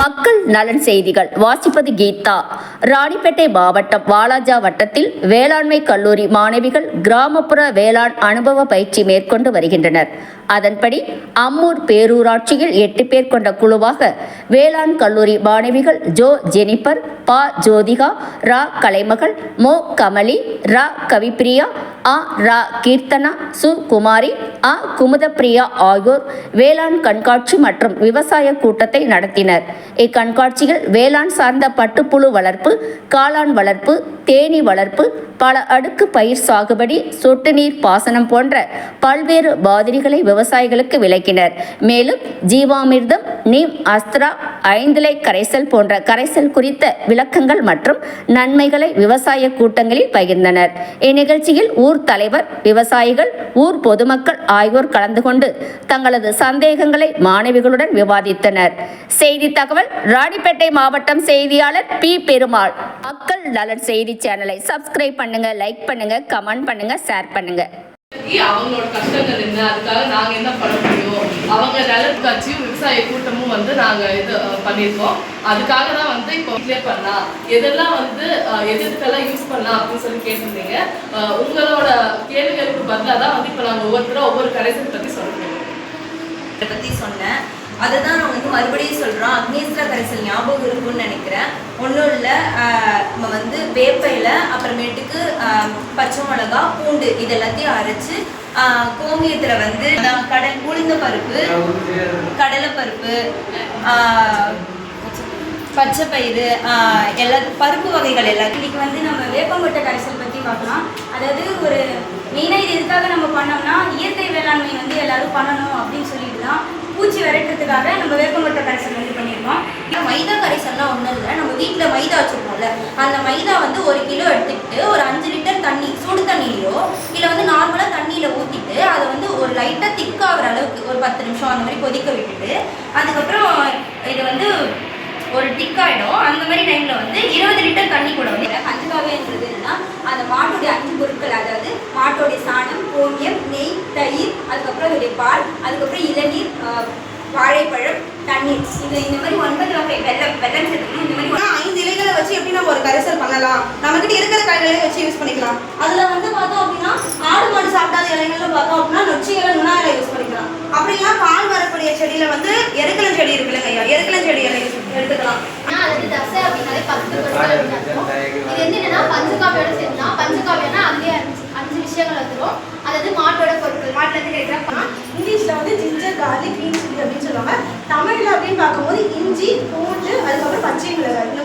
மக்கள் நலன் செய்திகள். வாசிப்பது கீதா. ராணிப்பேட்டை மாவட்டம் வாலாஜா வட்டத்தில் வேளாண்மை கல்லூரி மாணவிகள் கிராமப்புற வேளாண் அனுபவ பயிற்சி மேற்கொண்டு வருகின்றனர். அதன்படி அம்மூர் பேரூராட்சியில் எட்டு பேர் கொண்ட குழுவாக வேளாண் கல்லூரி மாணவிகள் ஜோ ஜெனிபர் பா ஜோதிகா ரா கலைமகள் மோ கமலி ரா கவிப்பிரியா அ ரா கீர்த்தனா சு குமாரி ஆ குமுதப்பிரியா ஆகியோர் வேளாண் கண்காட்சி மற்றும் விவசாய கூட்டத்தை நடத்தினர். இக்கண்காட்சியில் வேளாண் சார்ந்த பட்டுப்புழு வளர்ப்பு காளான் வளர்ப்பு தேனீ வளர்ப்பு பல அடுக்கு பயிர் சாகுபடி சொட்டு நீர் பாசனம் போன்ற பல்வேறு மாதிரிகளை விவசாயிகளுக்கு விளக்கினர். மேலும் ஜீவாமிர்தம் நீம் அஸ்திரா ஐந்திலை கரைசல் போன்ற கரைசல் குறித்த விளக்கங்கள் மற்றும் நன்மைகளை விவசாய கூட்டங்களில் பகிர்ந்தனர். இந்நிகழ்ச்சியில் ஊர் தலைவர் விவசாயிகள் ஊர் பொதுமக்கள் ஆகியோர் கலந்து கொண்டு தங்களது சந்தேகங்களை மாணவிகளுடன் விவாதித்தனர். செய்தி தகவல் ராணிப்பேட்டை மாவட்டம் செய்தியாளர் பி. பெருமாள். மக்கள் நலன் செய்தி சேனலை சப்ஸ்கிரைப் பண்ணுங்க லைக் பண்ணுங்க கமெண்ட் பண்ணுங்க ஷேர் பண்ணுங்க. அவங்களோட கஷ்டங்கள் என்ன? அதுக்காக நாங்க என்ன பண்ண முடியும்? அவங்க நலனுக்காச்சும் விவசாய கூட்டமும் வந்து நாங்க இது பண்ணியிருக்கோம். அதுக்காக தான் வந்து இப்போ கிளியர் பண்ணலாம். எதெல்லாம் வந்து எது எதுக்கெல்லாம் யூஸ் பண்ணலாம் அப்படின்னு சொல்லி கேட்டிருந்தீங்க. உங்களோட கேள்விகளுக்கு பதிலாக தான் வந்து இப்போ நாங்கள் ஒவ்வொருத்தரும் ஒவ்வொரு கரைசல் பற்றி சொல்றோம். இதை பற்றி சொன்னேன். அதை தான் நான் வந்து மறுபடியும் சொல்கிறோம் அக்னேஸ்வரா கரைசல் ஞாபகம் இருக்கும்னு நினைக்கிறேன். ஒன்றும் இல்லை நம்ம வந்து வேப்பையில் அப்புறமேட்டுக்கு பச்சை மிளகா பூண்டு இது எல்லாத்தையும் கோமியத்தில் வந்து கடல் உளுந்த பருப்பு கடலைப்பருப்பு ஆஹ், பச்சை பயிறு எல்லா பருப்பு வகைகள் எல்லாத்தையும் இன்னைக்கு வந்து நம்ம வேப்பங்கொட்டை கரைசல் பற்றி பார்க்கலாம். அதாவது ஒரு மெயினாக இது எதுக்காக நம்ம பண்ணோம்னா இயற்கை வேளாண்மை வந்து எல்லாரும் பண்ணணும் அப்படின்னு சொல்லிட்டு தான் பூச்சி விரட்டுறதுக்காக நம்ம வேப்பங்கொட்டை கரைசல் வந்து பண்ணியிருக்கோம். ஏன்னா மைதா கரைசல்லாம் ஒன்றும் இல்லை நம்ம வீட்டில் மைதா வச்சுருப்போம்ல அந்த மைதா வந்து ஒரு கிலோ எடுத்துக்கிட்டு ஒரு அஞ்சு லிட்டர் தண்ணி சுடு தண்ணியிலையோ இல்லை வந்து நார்மலாக தண்ணியில் ஊற்றிட்டு அதை வந்து ஒரு லைட்டாக திக்காகிற அளவுக்கு ஒரு பத்து நிமிஷம் அந்த மாதிரி கொதிக்க விட்டுட்டு அதுக்கப்புறம் இது வந்து ஒரு திக்காயிடும் அந்த மாதிரி டைமில் வந்து இருபது லிட்டர் தண்ணி கூட வந்து கஞ்சுக்காவேன்றது என்னன்னா அந்த மாட்டோடைய அஞ்சு பொருட்கள் அதாவது மாட்டோடைய சாணம் கோமியம் நெய் தயிர் அதுக்கப்புறம் அதோடைய பால் அதுக்கப்புறம் இளநீர் வாழைப்பழம் தண்ணீர். இந்த இந்த மாதிரி ஒன்பது வகை வெள்ளம் வெள்ளம் சேர்த்துக்கணும். இந்த மாதிரி ஐந்து இலைகளை வச்சு எப்படி நம்ம ஒரு கரைசல் பண்ணலாம்? நம்மகிட்ட இருக்கிற காய்களையும் வச்சு யூஸ் பண்ணிக்கலாம். அதுல வந்து பார்த்தோம் அப்படின்னா ஆடு மாடு சாப்பிடாத இலைகள்ல பார்த்தோம் அப்படின்னா நொச்சி இலை நுணா இலை யூஸ் பண்ணிக்கலாம் இது வந்து என்னன்னா பஞ்சகாவியோட சேர்ந்தா பஞ்சகாவியனா அதுலேயே அஞ்சு விஷயங்கள் வந்துடும் அதாவது மாட்டோட பொருட்கள். மாட்டிலேருந்து கிடைக்கிற வந்து ஜிஞ்சர் கார்லிக் கிரீன் சில்லி அப்படின்னு சொல்லுவாங்க. தமிழ்ல அப்படின்னு பார்க்கும்போது இஞ்சி பூண்டு அதுக்கப்புறம் பச்சை மிளகாய். இந்த